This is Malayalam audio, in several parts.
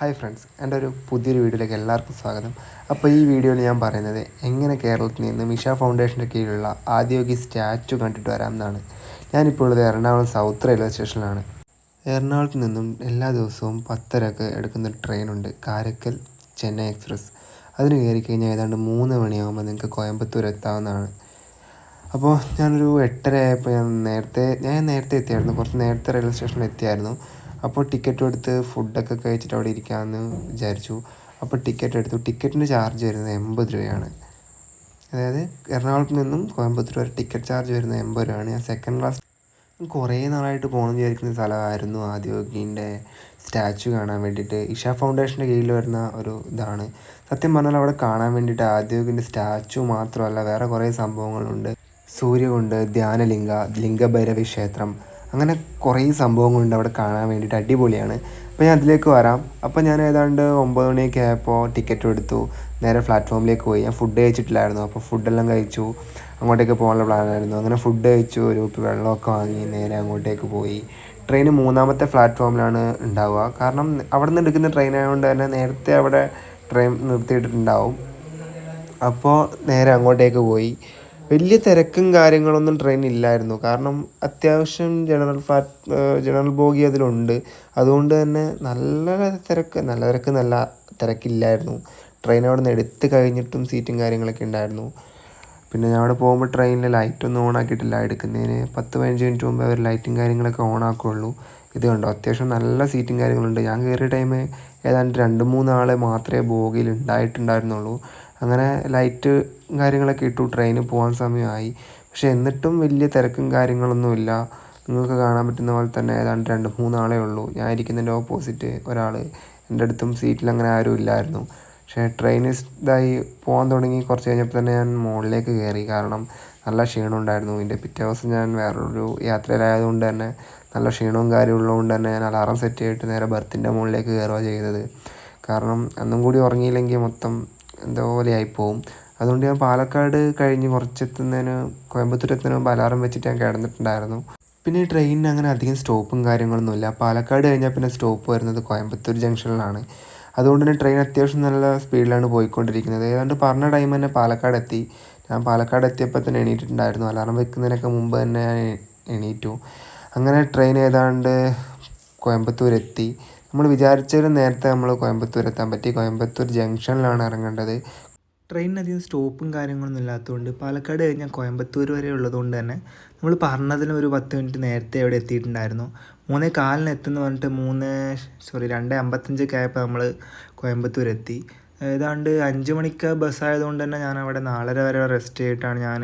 ഹായ് ഫ്രണ്ട്സ് എന്റെ ഒരു പുതിയൊരു വീഡിയോയിലേക്ക് എല്ലാവർക്കും സ്വാഗതം. അപ്പോൾ ഈ വീഡിയോയിൽ ഞാൻ പറയുന്നത് എങ്ങനെ കേരളത്തിൽ നിന്ന് മിഷ ഫൗണ്ടേഷന്റെ കീഴിലുള്ള ആദ്യോഗി സ്റ്റാച്ചു കണ്ടിട്ട് വരാം എന്നാണ് ഞാനിപ്പോൾ ഉള്ളത് എറണാകുളം സൗത്ത് റെയിൽവേ സ്റ്റേഷനിലാണ്. എറണാകുളത്ത് നിന്നും എല്ലാ ദിവസവും പത്തരക്ക് എടുക്കുന്ന ട്രെയിനുണ്ട് കാരക്കൽ ചെന്നൈ എക്സ്പ്രസ്. അതിന് കയറി കഴിഞ്ഞാൽ ഏതാണ്ട് മൂന്ന് മണിയാകുമ്പോൾ നിങ്ങൾക്ക് കോയമ്പത്തൂർ എത്താവുന്നതാണ്. അപ്പോൾ ഞാനൊരു എട്ടര ആയപ്പോൾ ഞാൻ നേരത്തെ ഞാൻ നേരത്തെ എത്തിയായിരുന്നു. കുറച്ച് നേരത്തെ റെയിൽവേ സ്റ്റേഷനിൽ എത്തിയായിരുന്നു. അപ്പോൾ ടിക്കറ്റും എടുത്ത് ഫുഡൊക്കെ കഴിച്ചിട്ട് അവിടെ ഇരിക്കാമെന്ന് വിചാരിച്ചു. അപ്പോൾ ടിക്കറ്റ് എടുത്തു. ടിക്കറ്റിന് ചാർജ് വരുന്നത് എൺപത് രൂപയാണ്. അതായത് എറണാകുളത്ത് നിന്നും കോയമ്പത്തൂർ വരെ ടിക്കറ്റ് ചാർജ് വരുന്നത് എൺപത് രൂപയാണ്. ഞാൻ സെക്കൻഡ് ക്ലാസ് കുറേ നാളായിട്ട് പോകണം വിചാരിക്കുന്ന സ്ഥലമായിരുന്നു ആദ്യോഗിന്റെ സ്റ്റാച്ചു കാണാൻ വേണ്ടിയിട്ട്. ഇഷ ഫൗണ്ടേഷന്റെ കീഴിൽ വരുന്ന ഒരു ഇതാണ്. സത്യം പറഞ്ഞാൽ അവിടെ കാണാൻ വേണ്ടിയിട്ട് ആദ്യോഗിന്റെ സ്റ്റാച്ചു മാത്രമല്ല വേറെ കുറേ സംഭവങ്ങളുണ്ട്. സൂര്യകുണ്ട് ധ്യാനലിംഗ ലിംഗഭൈരവി ക്ഷേത്രം അങ്ങനെ കുറേ സംഭവങ്ങളുണ്ട് അവിടെ കാണാൻ വേണ്ടിയിട്ട് അടിപൊളിയാണ്. അപ്പോൾ ഞാൻ അതിലേക്ക് വരാം. അപ്പോൾ ഞാൻ ഏതാണ്ട് ഒമ്പത് മണിയൊക്കെ ആയപ്പോൾ ടിക്കറ്റ് എടുത്തു. നേരെ പ്ലാറ്റ്ഫോമിലേക്ക് പോയി. ഞാൻ ഫുഡ് കഴിച്ചിട്ടില്ലായിരുന്നു. അപ്പോൾ ഫുഡെല്ലാം കഴിച്ചു. അങ്ങോട്ടേക്ക് പോകാനുള്ള പ്ലാനായിരുന്നു അങ്ങനെ ഫുഡ് കഴിച്ചു. ഒരു കുപ്പി വെള്ളമൊക്കെ വാങ്ങി നേരെ അങ്ങോട്ടേക്ക് പോയി. ട്രെയിൻ മൂന്നാമത്തെ പ്ലാറ്റ്ഫോമിലാണ് ഉണ്ടാവുക. കാരണം അവിടെ നിന്ന് എടുക്കുന്ന ട്രെയിൻ ആയതുകൊണ്ട് തന്നെ നേരത്തെ അവിടെ ട്രെയിൻ നിർത്തിയിട്ടുണ്ടാവും അപ്പോൾ നേരെ അങ്ങോട്ടേക്ക് പോയി. വലിയ തിരക്കും കാര്യങ്ങളൊന്നും ട്രെയിൻ ഇല്ലായിരുന്നു. കാരണം അത്യാവശ്യം ജനറൽ ഫ്ലാറ്റ് ജനറൽ ബോഗി അതിലുണ്ട്. അതുകൊണ്ട് തന്നെ നല്ല തിരക്ക് നല്ല തിരക്ക് നല്ല തിരക്കില്ലായിരുന്നു. ട്രെയിൻ അവിടെ നിന്ന് എടുത്ത് കഴിഞ്ഞിട്ടും സീറ്റും കാര്യങ്ങളൊക്കെ ഉണ്ടായിരുന്നു. പിന്നെ ഞാൻ അവിടെ പോകുമ്പോൾ ട്രെയിനിൽ ലൈറ്റൊന്നും ഓൺ ആക്കിയിട്ടില്ല. എടുക്കുന്നതിന് പത്ത് പതിനഞ്ച് മിനിറ്റ് മുമ്പ് അവർ ലൈറ്റും കാര്യങ്ങളൊക്കെ ഓൺ ആക്കുകയുള്ളൂ ഇത് കണ്ടോ? അത്യാവശ്യം നല്ല സീറ്റും കാര്യങ്ങളുണ്ട്. ഞാൻ കയറിയ ടൈം ഏതാണ്ട് രണ്ട് മൂന്നാളെ മാത്രമേ ബോഗിയിൽ ഉണ്ടായിട്ടുണ്ടായിരുന്നുള്ളൂ. അങ്ങനെ ലൈറ്റ് കാര്യങ്ങളൊക്കെ ഇട്ടു. ട്രെയിന് പോകാൻ സമയമായി. പക്ഷെ എന്നിട്ടും വലിയ തിരക്കും കാര്യങ്ങളൊന്നുമില്ല. നിങ്ങൾക്ക് കാണാൻ പറ്റുന്ന പോലെ തന്നെ ഏതാണ്ട് രണ്ട് മൂന്നാളേ ഉള്ളൂ. ഞാൻ ഇരിക്കുന്നതിന്റെ ഓപ്പോസിറ്റ് ഒരാൾ എന്റെ അടുത്തും സീറ്റിൽ അങ്ങനെ ആരും ഇല്ലായിരുന്നു. പക്ഷേ ട്രെയിൻ ഇതായി പോകാൻ തുടങ്ങി കുറച്ച് കഴിഞ്ഞപ്പോൾ തന്നെ ഞാൻ മുകളിലേക്ക് കയറി. കാരണം നല്ല ക്ഷീണം ഉണ്ടായിരുന്നു. ഇതിന്റെ പിറ്റേ ദിവസം ഞാൻ വേറൊരു യാത്രയിലായതുകൊണ്ട് തന്നെ നല്ല ക്ഷീണവും കാര്യവും ഉള്ളതുകൊണ്ട് തന്നെ ഞാൻ അലാറം സെറ്റ് ചെയ്തിട്ട് നേരെ ബർത്തിന്റെ മുകളിലേക്ക് കയറുക ചെയ്തത്. കാരണം അന്നും കൂടി ഉറങ്ങിയില്ലെങ്കിൽ മൊത്തം എന്തോ പോലെയായി പോവും. അതുകൊണ്ട് ഞാൻ പാലക്കാട് കഴിഞ്ഞ് കുറച്ചെത്തുന്നതിന് കോയമ്പത്തൂർ എത്തുന്നതിന് മുമ്പ് അലാറം വെച്ചിട്ട് ഞാൻ കിടന്നിട്ടുണ്ടായിരുന്നു. പിന്നെ ഈ ട്രെയിനിന് അങ്ങനെ അധികം സ്റ്റോപ്പും കാര്യങ്ങളൊന്നുമില്ല പാലക്കാട് കഴിഞ്ഞാൽ പിന്നെ സ്റ്റോപ്പ് വരുന്നത് കോയമ്പത്തൂർ ജംഗ്ഷനിലാണ് അതുകൊണ്ട് തന്നെ ട്രെയിൻ അത്യാവശ്യം നല്ല സ്പീഡിലാണ് പോയിക്കൊണ്ടിരിക്കുന്നത്. ഏതാണ്ട് പറഞ്ഞ ടൈം തന്നെ പാലക്കാട് എത്തി. ഞാൻ പാലക്കാട് എത്തിയപ്പോൾ തന്നെ എണീറ്റിട്ടുണ്ടായിരുന്നു. അലാറം വെക്കുന്നതിനൊക്കെ മുമ്പ് തന്നെ എണീറ്റു. അങ്ങനെ ട്രെയിൻ ഏതാണ്ട് കോയമ്പത്തൂർ എത്തി നമ്മൾ വിചാരിച്ചതിലും നേരത്തെ നമ്മൾ കോയമ്പത്തൂർ എത്താൻ പറ്റി. കോയമ്പത്തൂർ ജംഗ്ഷനിലാണ് ഇറങ്ങേണ്ടത്. ട്രെയിനിന് അധികം സ്റ്റോപ്പും കാര്യങ്ങളൊന്നും ഇല്ലാത്തതുകൊണ്ട് പാലക്കാട് കഴിഞ്ഞാൽ കോയമ്പത്തൂർ വരെ ഉള്ളതുകൊണ്ട് തന്നെ നമ്മൾ പറഞ്ഞതിന് ഒരു പത്ത് മിനിറ്റ് നേരത്തെ അവിടെ എത്തിയിട്ടുണ്ടായിരുന്നു. മൂന്നേ കാലിന് എത്തുന്ന പറഞ്ഞിട്ട് മൂന്ന് സോറി രണ്ട് അമ്പത്തഞ്ചൊക്കെ ആയപ്പോൾ നമ്മൾ കോയമ്പത്തൂർ എത്തി. ഏതാണ്ട് അഞ്ച് മണിക്ക് ബസ് ആയതുകൊണ്ട് തന്നെ ഞാൻ അവിടെ നാലര വരെ റെസ്റ്റ് ചെയ്തിട്ടാണ് ഞാൻ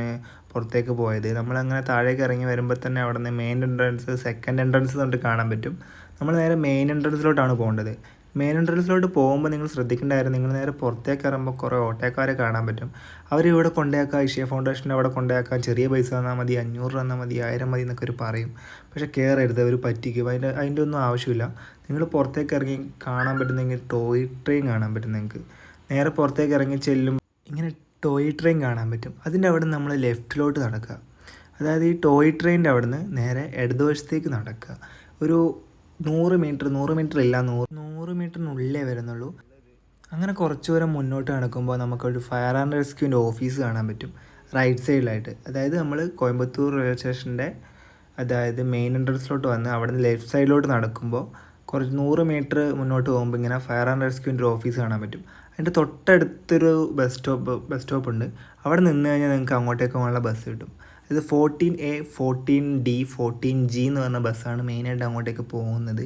പുറത്തേക്ക് പോയത്. നമ്മളങ്ങനെ താഴേക്ക് ഇറങ്ങി വരുമ്പോൾ തന്നെ അവിടെ നിന്ന് മെയിൻ എൻട്രൻസ് സെക്കൻഡ് എൻട്രൻസ് തൊട്ട് കാണാൻ പറ്റും. നമ്മൾ നേരെ മെയിൻ എൻട്രൻസിലോട്ടാണ് പോകേണ്ടത്. മെയിൻ എൻട്രൻസിലോട്ട് പോകുമ്പോൾ നിങ്ങൾ ശ്രദ്ധിക്കേണ്ടായിരുന്നു നിങ്ങൾ നേരെ പുറത്തേക്ക് ഇറങ്ങുമ്പോൾ കുറേ ഓട്ടോക്കാരെ കാണാൻ പറ്റും. അവർ ഇവിടെ കൊണ്ടുപോയേക്കാം ഇഷ്യ ഫൗണ്ടേഷന്റെ അവിടെ കൊണ്ടേക്കാം ചെറിയ പൈസ തന്നാൽ മതി അഞ്ഞൂറ് തന്നാൽ മതി ആയിരം മതി എന്നൊക്കെ ഒരു പറയും. പക്ഷേ കയറരുത് അവർ പറ്റിക്കും. അതിന്റെ അതിന്റെ ഒന്നും ആവശ്യമില്ല. നിങ്ങൾ പുറത്തേക്ക് ഇറങ്ങി കാണാൻ പറ്റുന്നെങ്കിൽ ടോയ് ട്രെയിൻ കാണാൻ പറ്റും നിങ്ങൾക്ക്. നേരെ പുറത്തേക്ക് ഇറങ്ങി ചെല്ലും ഇങ്ങനെ ടോയ് ട്രെയിൻ കാണാൻ പറ്റും. അതിന്റെ അവിടെ നമ്മൾ ലെഫ്റ്റിലോട്ട് നടക്കുക. അതായത് ഈ ടോയ് ട്രെയിനിന്റെ അവിടെ നിന്ന് നേരെ ഇടതുവശത്തേക്ക് നടക്കുക. ഒരു നൂറ് മീറ്റർ നൂറ് മീറ്റർ ഇല്ല നൂറ് നൂറ് മീറ്ററിനുള്ളിലേ വരുന്നുള്ളൂ. അങ്ങനെ കുറച്ച് ദൂരം മുന്നോട്ട് നടക്കുമ്പോൾ നമുക്കൊരു ഫയർ ആൻഡ് റെസ്ക്യൂവിന്റെ ഓഫീസ് കാണാൻ പറ്റും. റൈറ്റ് സൈഡിലായിട്ട് അതായത് നമ്മൾ കോയമ്പത്തൂർ റെയിൽവേ സ്റ്റേഷന്റെ അതായത് മെയിൻ എൻട്രൻസിലോട്ട് വന്ന് അവിടെ നിന്ന് ലെഫ്റ്റ് സൈഡിലോട്ട് നടക്കുമ്പോൾ കുറച്ച് നൂറ് മീറ്റർ മുന്നോട്ട് പോകുമ്പോൾ ഇങ്ങനെ ഫയർ ആൻഡ് റെസ്ക്യൂവിന്റെ ഓഫീസ് കാണാൻ പറ്റും. അതിന്റെ തൊട്ടടുത്തൊരു ബസ് സ്റ്റോപ്പ് ബസ് സ്റ്റോപ്പ് ഉണ്ട്. അവിടെ നിന്ന് കഴിഞ്ഞാൽ നിങ്ങൾക്ക് അങ്ങോട്ടേക്ക് പോകാനുള്ള ബസ് കിട്ടും. ഇത് fourteen A fourteen D fourteen G എന്ന് പറഞ്ഞ ബസ്സാണ് മെയിനായിട്ട് അങ്ങോട്ടേക്ക് പോകുന്നത്.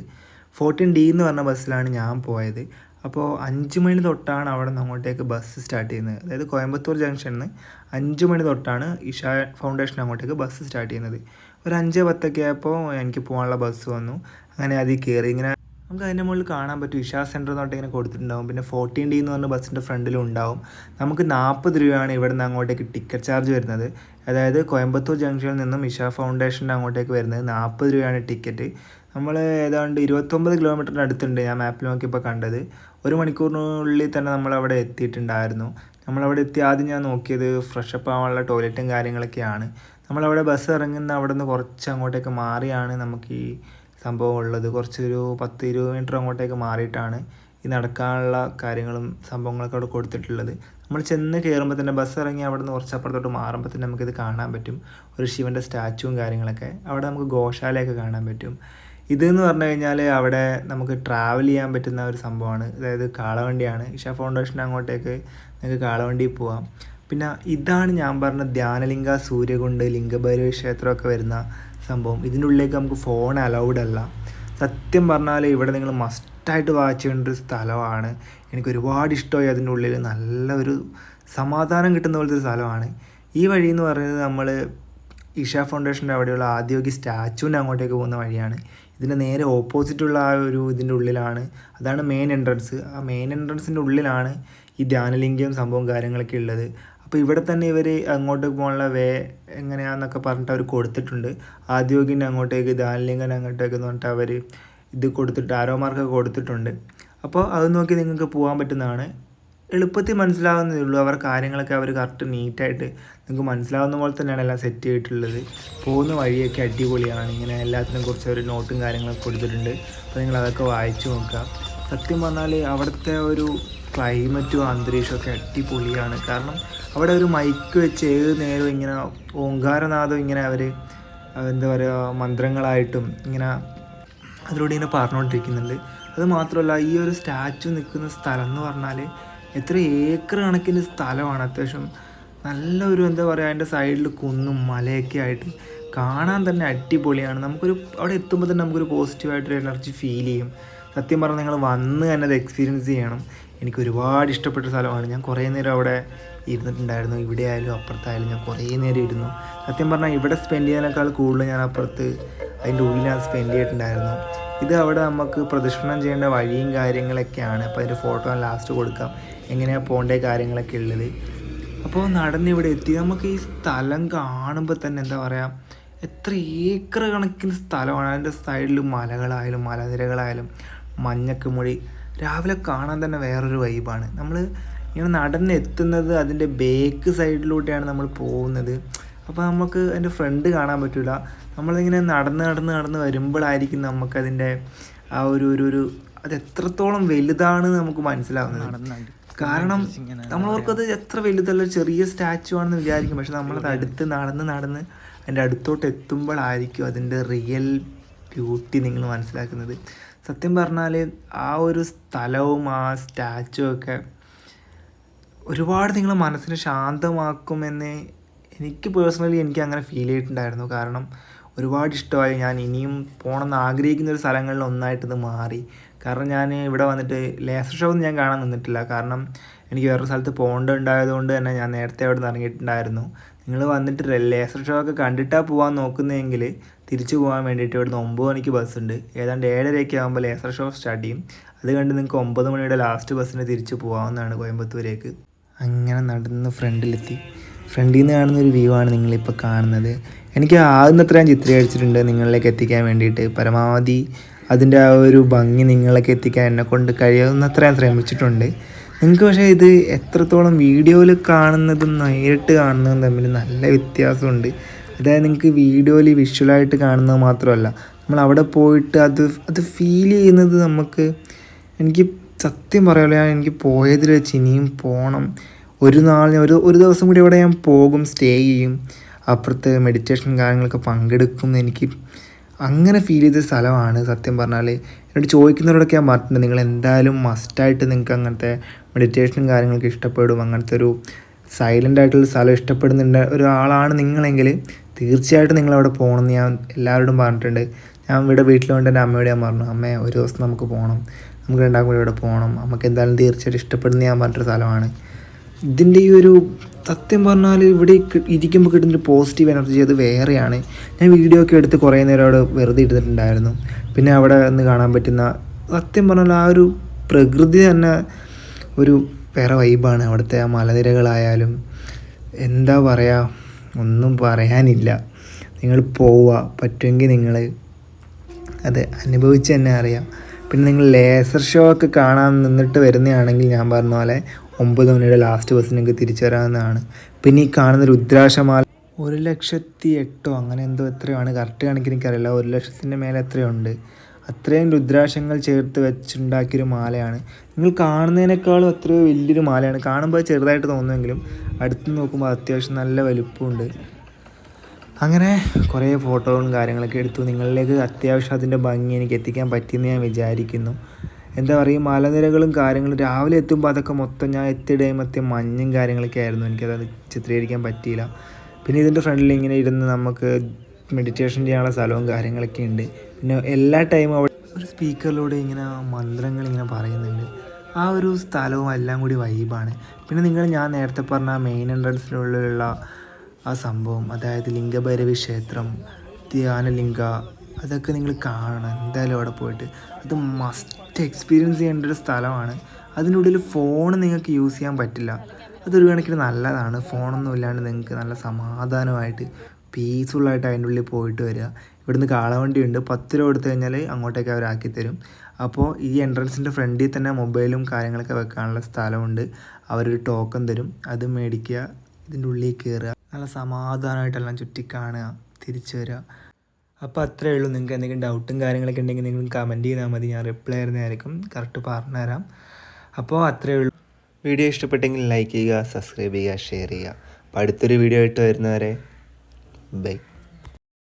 ഫോർട്ടീൻ ഡി എന്ന് പറഞ്ഞ ബസ്സിലാണ് ഞാൻ പോയത്. അപ്പോൾ അഞ്ച് മണി തൊട്ടാണ് അവിടെ നിന്ന് അങ്ങോട്ടേക്ക് ബസ് സ്റ്റാർട്ട് ചെയ്യുന്നത്. അതായത് കോയമ്പത്തൂർ ജംഗ്ഷനിൽ നിന്ന് അഞ്ച് മണി തൊട്ടാണ് ഇഷ ഫൗണ്ടേഷൻ അങ്ങോട്ടേക്ക് ബസ് സ്റ്റാർട്ട് ചെയ്യുന്നത്. ഒരു അഞ്ച് പത്തൊക്കെ ആയപ്പോൾ എനിക്ക് പോകാനുള്ള ബസ് വന്നു. അങ്ങനെ അതിൽ കയറി ഇങ്ങനെ നമുക്ക് അതിന്റെ മുകളിൽ കാണാൻ പറ്റും. ഇഷാ സെന്റർ പറഞ്ഞിട്ട് ഇങ്ങനെ കൊടുത്തിട്ടുണ്ടാവും. പിന്നെ ഫോർട്ടീൻ ഡി എന്ന് പറഞ്ഞ ബസ്സിന്റെ ഫ്രണ്ടിലും ഉണ്ടാവും. നമുക്ക് നാൽപ്പത് രൂപയാണ് ഇവിടെ നിന്ന് അങ്ങോട്ടേക്ക് ടിക്കറ്റ് ചാർജ് വരുന്നത്. അതായത് കോയമ്പത്തൂർ ജംഗ്ഷനിൽ നിന്നും ഇഷ ഫൗണ്ടേഷന്റെ അങ്ങോട്ടേക്ക് വരുന്നത് നാൽപ്പത് രൂപയാണ് ടിക്കറ്റ് നമ്മൾ ഏതാണ്ട് ഇരുപത്തൊമ്പത് കിലോമീറ്ററിന്റെ അടുത്തുണ്ട് ഞാൻ മാപ്പിൽ നോക്കിയപ്പോൾ കണ്ടത്. ഒരു മണിക്കൂറിനുള്ളിൽ തന്നെ നമ്മൾ അവിടെ എത്തിയിട്ടുണ്ടായിരുന്നു. നമ്മളവിടെ എത്തി ആദ്യം ഞാൻ നോക്കിയത് ഫ്രഷപ്പ് ആവാനുള്ള ടോയ്ലറ്റും കാര്യങ്ങളൊക്കെയാണ്. നമ്മളവിടെ ബസ് ഇറങ്ങുന്ന അവിടെ നിന്ന് കുറച്ച് അങ്ങോട്ടേക്ക് മാറിയാണ് നമുക്ക് ഈ സംഭവം ഉള്ളത് കുറച്ചൊരു പത്ത് ഇരുപത് മീറ്റർ അങ്ങോട്ടേക്ക് മാറിയിട്ടാണ് ഈ നടക്കാനുള്ള കാര്യങ്ങളും സംഭവങ്ങളൊക്കെ അവിടെ കൊടുത്തിട്ടുള്ളത്. നമ്മൾ ചെന്ന് കയറുമ്പോൾ തന്നെ ബസ് ഇറങ്ങി അവിടെ നിന്ന് കുറച്ച് അപ്പുറത്തോട്ട് മാറുമ്പോൾ തന്നെ നമുക്കിത് കാണാൻ പറ്റും. ഒരു ശിവന്റെ സ്റ്റാച്ചുവും കാര്യങ്ങളൊക്കെ. അവിടെ നമുക്ക് ഗോശാലയൊക്കെ കാണാൻ പറ്റും. ഇതെന്ന് പറഞ്ഞു കഴിഞ്ഞാൽ അവിടെ നമുക്ക് ട്രാവൽ ചെയ്യാൻ പറ്റുന്ന ഒരു സംഭവമാണ്. അതായത് കാളവണ്ടിയാണ്. ഇഷ ഫൗണ്ടേഷൻ അങ്ങോട്ടേക്ക് നിങ്ങൾക്ക് കാളവണ്ടിയിൽ പോവാം. പിന്നെ ഇതാണ് ഞാൻ പറഞ്ഞ ധ്യാനലിംഗ സൂര്യകുണ്ട് ലിംഗഭൈരവ ക്ഷേത്രമൊക്കെ വരുന്ന സംഭവം. ഇതിന്റെ ഉള്ളിലേക്ക് നമുക്ക് ഫോൺ അലൗഡ് അല്ല. സത്യം പറഞ്ഞാൽ ഇവിടെ നിങ്ങൾ മസ്റ്റായിട്ട് വാച്ച് ഒരു സ്ഥലമാണ്. എനിക്ക് ഒരുപാട് ഇഷ്ടമായി അതിന്റെ ഉള്ളിൽ നല്ല ഒരു സമാധാനം കിട്ടുന്ന പോലത്തെ ഒരു സ്ഥലമാണ്. ഈ വഴി എന്ന് പറയുന്നത് നമ്മൾ ഇഷ ഫൗണ്ടേഷന്റെ അവിടെയുള്ള ആദ്യോഗി സ്റ്റാച്ചുവിന്റെ അങ്ങോട്ടേക്ക് പോകുന്ന വഴിയാണ്. ഇതിന്റെ നേരെ ഓപ്പോസിറ്റുള്ള ആ ഒരു ഇതിന്റെ ഉള്ളിലാണ്. അതാണ് മെയിൻ എൻട്രൻസ് ആ മെയിൻ എൻട്രൻസിന്റെ ഉള്ളിലാണ് ഈ ധ്യാനലിംഗം സംഭവം കാര്യങ്ങളൊക്കെ ഉള്ളത്. അപ്പോൾ ഇവിടെ തന്നെ ഇവർ അങ്ങോട്ട് പോകാനുള്ള വേ എങ്ങനെയാണെന്നൊക്കെ പറഞ്ഞിട്ട് അവർ കൊടുത്തിട്ടുണ്ട്. ആദ്യോഗിന്റെ അങ്ങോട്ടേക്ക് ദാലിംഗൻ അങ്ങോട്ടേക്ക് എന്ന് പറഞ്ഞിട്ട് അവർ ഇത് കൊടുത്തിട്ട് ആരോ മാർക്കൊക്കെ കൊടുത്തിട്ടുണ്ട്. അപ്പോൾ അത് നോക്കി നിങ്ങൾക്ക് പോകാൻ പറ്റുന്നതാണ്. എളുപ്പത്തിൽ മനസ്സിലാവുന്നതേ ഉള്ളൂ. അവർ കാര്യങ്ങളൊക്കെ അവർ കറക്റ്റ് നീറ്റായിട്ട് നിങ്ങൾക്ക് മനസ്സിലാവുന്ന പോലെ തന്നെയാണ് എല്ലാം സെറ്റ് ചെയ്തിട്ടുള്ളത്. പോകുന്ന വഴിയൊക്കെ അടിപൊളിയാണ്. ഇങ്ങനെ എല്ലാത്തിനും കുറച്ച് അവർ നോട്ടും കാര്യങ്ങളൊക്കെ കൊടുത്തിട്ടുണ്ട്. അപ്പോൾ നിങ്ങൾ അതൊക്കെ വായിച്ചു നോക്കുക. സത്യം പറഞ്ഞാൽ അവിടുത്തെ ഒരു ക്ലൈമറ്റും അന്തരീക്ഷമൊക്കെ അടിപൊളിയാണ്. കാരണം അവിടെ ഒരു മൈക്ക് വെച്ച് ഏത് നേരവും ഇങ്ങനെ ഓങ്കാരനാഥം ഇങ്ങനെ അവർ എന്താ പറയുക മന്ത്രങ്ങളായിട്ടും ഇങ്ങനെ അതിലൂടെ ഇങ്ങനെ പറഞ്ഞുകൊണ്ടിരിക്കുന്നുണ്ട്. അത് മാത്രമല്ല ഈ ഒരു സ്റ്റാച്ചു നിൽക്കുന്ന സ്ഥലം എന്ന് പറഞ്ഞാൽ എത്ര ഏക്കർ കണക്കിന് സ്ഥലമാണ്. അത്യാവശ്യം നല്ലൊരു എന്താ പറയുക അതിന്റെ സൈഡിൽ കുന്നും മലയൊക്കെ ആയിട്ട് കാണാൻ തന്നെ അടിപൊളിയാണ്. നമുക്കൊരു അവിടെ എത്തുമ്പോൾ തന്നെ നമുക്കൊരു പോസിറ്റീവായിട്ടൊരു എനർജി ഫീൽ ചെയ്യും. സത്യം പറഞ്ഞാൽ നിങ്ങൾ വന്ന് തന്നെ അത് എക്സ്പീരിയൻസ് ചെയ്യണം. എനിക്ക് ഒരുപാട് ഇഷ്ടപ്പെട്ട സ്ഥലമാണ്. ഞാൻ കുറേ നേരം അവിടെ ഇരുന്നിട്ടുണ്ടായിരുന്നു. ഇവിടെ ആയാലും അപ്പുറത്തായാലും ഞാൻ കുറേ നേരം ഇരുന്നു. സത്യം പറഞ്ഞാൽ ഇവിടെ സ്പെൻഡ് ചെയ്യാനേക്കാൾ കൂടുതൽ ഞാൻ അപ്പുറത്ത് അതിന്റെ ഉള്ളിലാണ് സ്പെൻഡ് ചെയ്തിട്ടുണ്ടായിരുന്നു. ഇത് അവിടെ നമുക്ക് പ്രദക്ഷിണം ചെയ്യേണ്ട വഴിയും കാര്യങ്ങളൊക്കെയാണ്. അപ്പോൾ അതിന്റെ ഫോട്ടോ ലാസ്റ്റ് കൊടുക്കാം. എങ്ങനെയാണ് പോകേണ്ട കാര്യങ്ങളൊക്കെ ഉള്ളത്. അപ്പോൾ നടന്ന് ഇവിടെ എത്തി. നമുക്ക് ഈ സ്ഥലം കാണുമ്പോൾ തന്നെ എന്താ പറയുക എത്ര ഏക്കർ കണക്കിന് സ്ഥലമാണ്. അതിന്റെ സൈഡിൽ മലകളായാലും മലനിരകളായാലും മഞ്ഞക്ക് രാവിലെ കാണാൻ തന്നെ വേറൊരു വൈബാണ് നമ്മൾ ഇങ്ങനെ നടന്നെത്തുന്നത് അതിന്റെ ബേക്ക് സൈഡിലൂടെയാണ് നമ്മൾ പോകുന്നത്. അപ്പോൾ നമുക്ക് അതിന്റെ ഫ്രണ്ട് കാണാൻ പറ്റില്ല നമ്മളിങ്ങനെ നടന്ന് നടന്ന് നടന്ന് വരുമ്പോഴായിരിക്കും നമുക്കതിന്റെ ആ ഒരു ഒരു ഒരു അത് എത്രത്തോളം വലുതാണ് നമുക്ക് മനസ്സിലാവുന്നത്. കാരണം നമ്മളവർക്കത് എത്ര വലുതല്ല ചെറിയ സ്റ്റാച്ചു ആണെന്ന് വിചാരിക്കും. പക്ഷെ നമ്മളത് അടുത്ത് നടന്ന് നടന്ന് അതിന്റെ അടുത്തോട്ട് എത്തുമ്പോഴായിരിക്കും അതിന്റെ റിയൽ ബ്യൂട്ടി നിങ്ങൾ മനസ്സിലാക്കുന്നത്. സത്യം പറഞ്ഞാൽ ആ ഒരു സ്ഥലവും ആ സ്റ്റാച്ചു ഒക്കെ ഒരുപാട് നിങ്ങളെ മനസ്സിനെ ശാന്തമാക്കുമെന്ന് എനിക്ക് പേഴ്സണലി എനിക്ക് അങ്ങനെ ഫീൽ ചെയ്തിട്ടുണ്ടായിരുന്നു. കാരണം ഒരുപാട് ഇഷ്ടമായി. ഞാൻ ഇനിയും പോകണമെന്ന് ആഗ്രഹിക്കുന്ന ഒരു സ്ഥലങ്ങളിൽ ഒന്നായിട്ടത് മാറി. കാരണം ഞാൻ ഇവിടെ വന്നിട്ട് ലേസർ ഷോ ഒന്നും ഞാൻ കാണാൻ നിന്നിട്ടില്ല. കാരണം എനിക്ക് വേറൊരു സ്ഥലത്ത് പോകേണ്ടതുണ്ടായതുകൊണ്ട് തന്നെ ഞാൻ നേരത്തെ അവിടെ നിന്ന് ഇറങ്ങിയിട്ടുണ്ടായിരുന്നു. നിങ്ങൾ വന്നിട്ട് ലേസർ ഷോ ഒക്കെ കണ്ടിട്ടാണ് പോകാൻ നോക്കുന്നതെങ്കിൽ തിരിച്ചു പോകാൻ വേണ്ടിയിട്ട് ഇവിടുന്ന് ഒമ്പത് മണിക്ക് ബസ്സുണ്ട് ഏതാണ്ട് ഏഴരയൊക്കെ ആകുമ്പോൾ ലേസർ ഷോ സ്റ്റാർട്ട് ചെയ്യും. അത് കണ്ട് നിങ്ങൾക്ക് ഒമ്പത് മണിയുടെ ലാസ്റ്റ് ബസ്സിന് തിരിച്ചു പോകാവുന്നതാണ് കോയമ്പത്തൂരേക്ക്. അങ്ങനെ നടന്ന് ഫ്രണ്ടിലെത്തി. ഫ്രണ്ടിൽ നിന്ന് കാണുന്ന ഒരു വ്യൂ ആണ് നിങ്ങളിപ്പോൾ കാണുന്നത്. എനിക്ക് ആകുന്നത്ര ഞാൻ ചിത്രീകരിച്ചിട്ടുണ്ട് നിങ്ങളിലേക്ക് എത്തിക്കാൻ വേണ്ടിയിട്ട്. പരമാവധി അതിന്റെ ആ ഒരു ഭംഗി നിങ്ങളിലേക്ക് എത്തിക്കാൻ എന്നെ കൊണ്ട് കഴിയാവുന്നത്ര ഞാൻ ശ്രമിച്ചിട്ടുണ്ട്. നിങ്ങൾക്ക് പക്ഷേ ഇത് എത്രത്തോളം വീഡിയോയിൽ കാണുന്നതും നേരിട്ട് കാണുന്നതും തമ്മിൽ നല്ല വ്യത്യാസമുണ്ട്. അതായത് നിങ്ങൾക്ക് വീഡിയോയിൽ വിഷ്വലായിട്ട് കാണുന്നത് മാത്രമല്ല നമ്മൾ അവിടെ പോയിട്ട് അത് അത് ഫീൽ ചെയ്യുന്നത് നമുക്ക് എനിക്ക് സത്യം പറയാമല്ലോ ഞാൻ എനിക്ക് പോയതിൽ വെച്ച് ഇനിയും പോകണം ഒരു നാൾ ഒരു ഒരു ദിവസം കൂടി അവിടെ ഞാൻ പോകും സ്റ്റേ ചെയ്യും. അപ്പുറത്ത് മെഡിറ്റേഷൻ കാര്യങ്ങളൊക്കെ പങ്കെടുക്കും എനിക്ക് അങ്ങനെ ഫീൽ ചെയ്ത സ്ഥലമാണ് സത്യം പറഞ്ഞാൽ. എന്നോട് ചോദിക്കുന്നവരോടൊക്കെ ഞാൻ പറഞ്ഞിട്ടുണ്ട് നിങ്ങൾ എന്തായാലും മസ്റ്റായിട്ട് നിങ്ങൾക്ക് അങ്ങനത്തെ മെഡിറ്റേഷനും കാര്യങ്ങളൊക്കെ ഇഷ്ടപ്പെടും. അങ്ങനത്തെ ഒരു സൈലന്റ് ആയിട്ടുള്ള സ്ഥലം ഇഷ്ടപ്പെടുന്നുണ്ട് ഒരാളാണ് നിങ്ങളെങ്കിൽ തീർച്ചയായിട്ടും നിങ്ങളവിടെ പോകണമെന്ന് ഞാൻ എല്ലാവരോടും പറഞ്ഞിട്ടുണ്ട്. ഞാൻ ഇവിടെ വീട്ടിൽ കൊണ്ട് എന്റെ അമ്മയോട് ഞാൻ പറഞ്ഞു അമ്മേ ഒരു ദിവസം നമുക്ക് പോകണം. നമുക്ക് രണ്ടാം കൂടി ഇവിടെ പോകണം. നമുക്ക് എന്തായാലും തീർച്ചയായിട്ടും ഇഷ്ടപ്പെടുന്ന ഞാൻ പറഞ്ഞൊരു സ്ഥലമാണ്. ഇതിന്റെ ഈ ഒരു സത്യം പറഞ്ഞാൽ ഇവിടെ ഇരിക്കുമ്പോൾ കിട്ടുന്നൊരു പോസിറ്റീവ് എനർജി അത് വേറെയാണ്. ഞാൻ വീഡിയോ ഒക്കെ എടുത്ത് കുറേ നേരം അവിടെ വെറുതെ ഇട്ടിട്ടുണ്ടായിരുന്നു പിന്നെ അവിടെ നിന്ന് കാണാൻ പറ്റുന്ന സത്യം പറഞ്ഞാൽ ആ ഒരു പ്രകൃതി തന്നെ ഒരു വേറെ വൈബാണ് അവിടുത്തെ ആ മലനിരകളായാലും എന്താ പറയുക ഒന്നും പറയാനില്ല. നിങ്ങൾ പോവുക. പറ്റുമെങ്കിൽ നിങ്ങൾ അത് അനുഭവിച്ച് തന്നെ അറിയാം. പിന്നെ നിങ്ങൾ ലേസർ ഷോ ഒക്കെ കാണാൻ നിന്നിട്ട് വരുന്നതാണെങ്കിൽ ഞാൻ പറഞ്ഞ പോലെ ഒമ്പത് മണിയുടെ ലാസ്റ്റ് ബസ്സിന് നിങ്ങൾക്ക് തിരിച്ചു വരാവുന്നതാണ്. പിന്നെ ഈ കാണുന്ന രുദ്രാക്ഷമാല ഒരു ലക്ഷത്തി എട്ടോ അങ്ങനെ എന്തോ എത്രയാണ് കറക്റ്റ് കണക്കിന് എനിക്കറിയില്ല. ഒരു ലക്ഷത്തിന്റെ മേലെ എത്രയുണ്ട് അത്രയും രുദ്രാക്ഷങ്ങൾ ചേർത്ത് വെച്ചുണ്ടാക്കിയൊരു മാലയാണ്. നിങ്ങൾ കാണുന്നതിനേക്കാളും അത്രയോ വലിയൊരു മാലയാണ്. കാണുമ്പോൾ ചെറുതായിട്ട് തോന്നുമെങ്കിലും അടുത്ത് നോക്കുമ്പോൾ അത്യാവശ്യം നല്ല വലുപ്പമുണ്ട്. അങ്ങനെ കുറേ ഫോട്ടോകളും കാര്യങ്ങളൊക്കെ എടുത്തു. നിങ്ങളിലേക്ക് അത്യാവശ്യം അതിന്റെ ഭംഗി എനിക്ക് എത്തിക്കാൻ പറ്റിയെന്ന് ഞാൻ വിചാരിക്കുന്നു. എന്താ പറയുക മലനിരകളും കാര്യങ്ങളും രാവിലെ എത്തുമ്പോൾ അതൊക്കെ മൊത്തം ഞാൻ എത്തിയ ടൈമത്തെ മഞ്ഞും കാര്യങ്ങളൊക്കെ ആയിരുന്നു. എനിക്കത് ചിത്രീകരിക്കാൻ പറ്റിയില്ല. പിന്നെ ഇതിന്റെ ഫ്രണ്ടിൽ ഇങ്ങനെ ഇരുന്ന് നമുക്ക് മെഡിറ്റേഷൻ ചെയ്യാനുള്ള സ്ഥലവും കാര്യങ്ങളൊക്കെ ഉണ്ട്. പിന്നെ എല്ലാ ടൈമും അവിടെ ഒരു സ്പീക്കറിലൂടെ ഇങ്ങനെ മന്ത്രങ്ങൾ ഇങ്ങനെ പറയുന്നുണ്ട്. ആ ഒരു സ്ഥലവും എല്ലാം കൂടി വൈബാണ് പിന്നെ നിങ്ങൾ ഞാൻ നേരത്തെ പറഞ്ഞ മെയിൻ എൻട്രൻസിനുള്ളിലുള്ള ആ സംഭവം അതായത് ലിംഗഭൈരവി ക്ഷേത്രം ധ്യാനലിംഗ അതൊക്കെ നിങ്ങൾ കാണണം. എന്തായാലും അവിടെ പോയിട്ട്. അത് മസ്റ്റ് എക്സ്പീരിയൻസ് ചെയ്യേണ്ട ഒരു സ്ഥലമാണ്. അതിനുള്ളിൽ ഫോൺ നിങ്ങൾക്ക് യൂസ് ചെയ്യാൻ പറ്റില്ല. അതൊരു കണക്കിന് നല്ലതാണ്. ഫോണൊന്നും ഇല്ലാണ്ട് നിങ്ങൾക്ക് നല്ല സമാധാനമായിട്ട് പീസ്ഫുള്ളായിട്ട് അതിന്റെ ഉള്ളിൽ പോയിട്ട് വരിക. ഇവിടുന്ന് കാളവണ്ടി ഉണ്ട് പത്ത് രൂപ കൊടുത്തു കഴിഞ്ഞാൽ അങ്ങോട്ടേക്ക് അവരാക്കി തരും അപ്പോൾ ഈ എൻട്രൻസിന്റെ ഫ്രണ്ടിൽ തന്നെ മൊബൈലും കാര്യങ്ങളൊക്കെ വെക്കാനുള്ള സ്ഥലമുണ്ട്. അവരൊരു ടോക്കൺ തരും. അത് മേടിക്കുക ഇതിന്റെ ഉള്ളിൽ കയറുക. നല്ല സമാധാനമായിട്ടെല്ലാം ചുറ്റി കാണുക തിരിച്ചു വരിക. അപ്പോൾ അത്രയേ ഉള്ളൂ. നിങ്ങൾക്ക് എന്തെങ്കിലും ഡൗട്ടും കാര്യങ്ങളൊക്കെ ഉണ്ടെങ്കിൽ നിങ്ങൾ കമന്റ് ചെയ്താൽ മതി. ഞാൻ റിപ്ലൈ തരുന്നതായിരിക്കും. കറക്റ്റ് പറഞ്ഞുതരാം അപ്പോൾ അത്രയേ ഉള്ളൂ. വീഡിയോ ഇഷ്ടപ്പെട്ടെങ്കിൽ ലൈക്ക് ചെയ്യുക സബ്സ്ക്രൈബ് ചെയ്യുക ഷെയർ ചെയ്യുക. അപ്പോൾ അടുത്തൊരു വീഡിയോ ആയിട്ട് വരുന്നവരെ ബൈ.